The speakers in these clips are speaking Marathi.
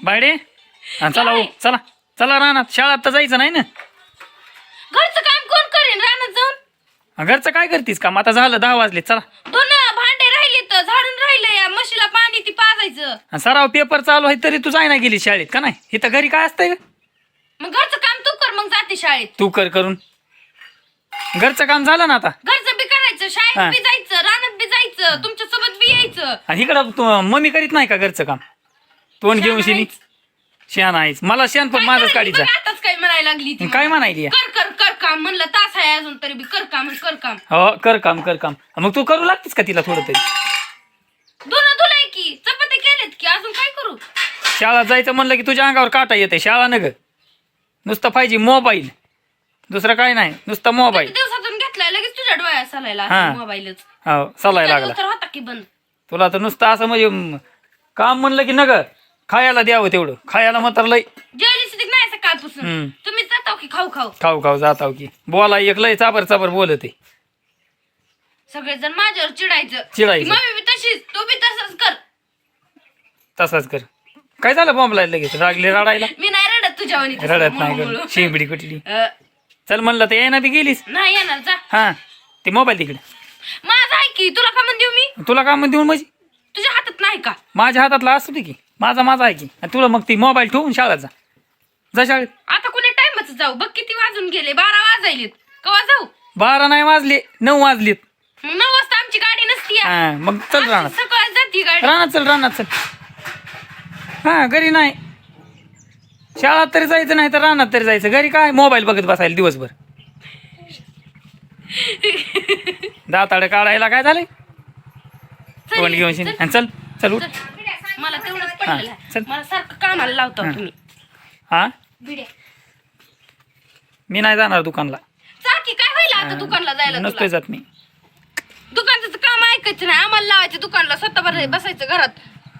बायडे? हा, चला हो? चला. चला रानात. शाळात तर जायचं नाही ना. घरचं काम कोण करेन रानात जाऊन? हा, घरचं काय करतीस काम? आता झालं दहा वाजले. चला. दोन भांडे राहिले तर झाडून राहिले या म्हशीला पाणी ती पाजायचं. हा, सराव पेपर चालू आहे तरी तू जाय ना गेली शाळेत का नाही? इथं घरी काय असतंय? मग घरचं काम तू कर मग जाते शाळेत. तू कर करून. घरचं काम झालं ना आता? घरचं बी करायचं हा. शाळेत बी जायचं रानात बी जायचं तुमच्यासोबत बी यायचं. आणि इकडं तू मम्मी करीत नाही का घरचं काम? तोंड घेऊन शिनी. शेण आहेस मला शेण पण माझंच काढीचा आताच काय म्हणायला लागली ती काय. म्हणायली? या? कर कर कर काम म्हणलं तास आहे अजून तरी बी. कर काम कर काम. हो कर काम कर काम. मग तू करू लागतेस का तिला थोडं तरी? दोन धुलाय की चपाती केलेत की अजून काय करू? शाळा जायचं म्हणलं की तुझ्या अंगावर काटा येते शाळा न ग नुसतं पाहिजे मोबाईल. दुसरं काय नाही नुसतं मोबाईल. किती दिवसातून घेतलाय? लगेच तुझ्या डोळ्यात चालायला हा. मोबाईलच. हो चालायला लागला. तर होता की बंद. तुला तर नुसतं असं म्हणजे म, काम म्हणलं की नग. खायला द्यावं तेवढं. खायला मात्र लय. ती नाही सकाळपासून? हम्म. तुम्ही जाताव की खाऊ खाऊ? खाऊ खाऊ जाताव की. बोला एक लय चाबर चाबर बोलत. आहे सगळेजण माझ्यावर चिडायचं. चिडायचं. ती मम्मी बी तशीच तू बी तसंच कर. तसाच कर. काय झालं बॉम्बला लगेच? रागले रडायला? मी नाही रडत तुझ्यावर रडत नाही शिंबडी कुठली? चल म्हणलं तर यायना बी गेलीस? नाही येणार जा. हा ते मोबाईल तिकडे. माझा आहे की तुला का म्हणून देऊ मी? तुला काम देऊन म्हणजे तुझ्या हातात नाही का? माझ्या हातातला असू दे की. माझा माझा आहे की. आणि तुला मग ती मोबाईल ठेवून शाळेत जा. जा शाळेत. आता कुणी टाइमच जाऊ. बघ किती वाजून गेले. बारा वाजायलेत. कवा जाऊ? बारा नाही वाजले नऊ वाजलेत. मग नऊ वाजता आमची गाडी नसती. हा मग चल राहणार सकाळ जाती गाडी. राहणार चल राहणार चल. हा घरी नाही. शाळात तरी जायचं नाही तर राहणार तरी जायचं. घरी काय मोबाईल बघत बसायला दिवसभर? दाताडे काढायला काय झालंय? चल, तोंड घेऊन शिन चल, आणि चल चल उठ. चल. मला तेवढंच पडलेलं आहे. मला सारखं कामाला लावता. तुम्ही. हा? मी नाही जाणार दुकानला. जा की काय होईल आता दुकानला जायला नसतोय तुला? जात मी दुकानचं काम ऐकायचं नाही. आम्हाला लावायचं दुकानला स्वतः बरं बसायचं घरात.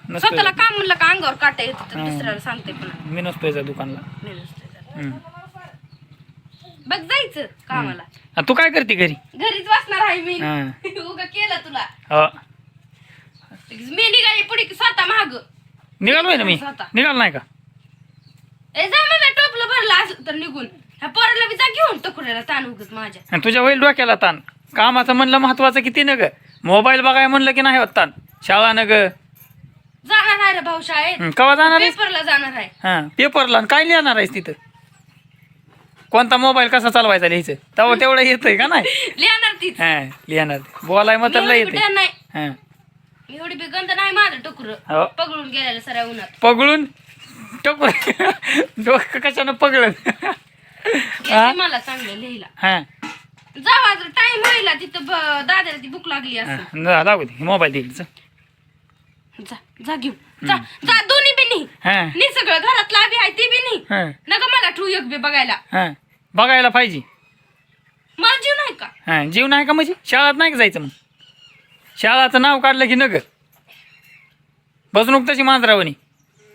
नसतोय स्वतःला काम म्हणलं का अंगावर काटा येत. दुसऱ्याला सांगते पुन्हा. मी नसतोय जात दुकानला. नाही नसतं जात. हम्म. बघ जायचं कामाला. आ, तू काय करते घरी? घरीच वाचणार आहे मी. हा. उगा केलं तुला. हो. मी स्वतः महाग निघालोय ना मी. निघाल नाही का? ए जा मग टोपलं भरलं असलं तर निघून. ह्या पोराला बी जा घेऊन टकुऱ्याला ताण उगत माझ्या. आणि तुझ्या होईल डोक्याला ताण. कामाचं म्हणलं महत्वाचं किती न ग मोबाईल बघाय म्हणलं की नाही होत ताण? शाळा न ग जाणार आहे रे भाऊ शाळेत. हं, केव्हा जाणार आहेस? पेपरला जाणार आहे. हा पेपरला. आणि काय लिहिणार आहेस तिथं? कोणता मोबाईल कसा चालवायचा लिहायचं? तेव्हा तेवढं येतंय का नाही? लिहिणार तीच. हा लिहिणार. बोलाय मग तर लय येते नाही हा. एवढी बी गंध नाही माझं टकुर. हो. पकडून गेलेलं सऱ्या उन्हात. पगळून? टोक डोकं कशानं पगळून हा? मला चांगलं लिहिला हा. जावा टाइम व्हायला तिथं ब- दादाला ती भूक लागली हा, असं. जा, लागू दे. मोबाईल दिली जा. जा घेऊ जा जा दोन्ही बी नी हा. नी सगळं घरातला बी आहे ते बी नी हा. नका मला ठेवू एक बी बघायला. हा. बघायला पाहिजे. मला जीव नाही का? हा जीव नाही का म्हणजे? शाळात नाही का जायचं मग? शाळाचं नाव काढलं की नग बसणूक तशी मांजरावणी.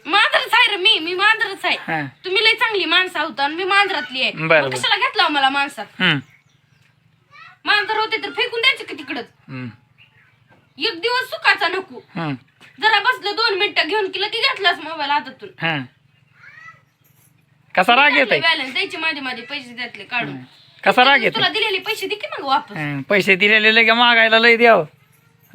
मांजरच आहे रे मी मी मांजरच आहे. तुम्ही लय चांगली माणसं आहोत आणि मी मांजरातली आहे. बरं, मग बरं. कशाला घेतला हो मला माणसात? हम्म, मांजर होते तर फेकून द्यायचं का तिकडच? हम्म, एक दिवस सुखाचा नको. हम्म, जरा बसलं दोन मिनिटं घेऊन की की घेतलास मोबाईल हातातून. कसा राग येत आहे बॅलन्स द्यायचे माझे माझे पैसे त्यातले काढून. कसा राग येत तुला दिलेले पैसे दे की मग वापस. पैसे दिलेले लगे मागायला लय द्यावं.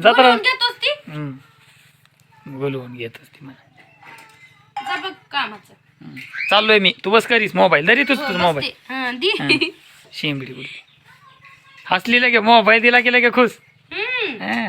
जत्रा बोलवून घेतोस ती हम्म. बोलवून घेत असते मला जा बघ कामाचं हम्म. चाललोय मी तू बस करीस मोबाईल धरी तूच हो, तुझ बसते. मोबाईल हा, दे. शिंबडी कुठली हसली लगे मोबाईल दिला की लगे खुश हम्म. हा.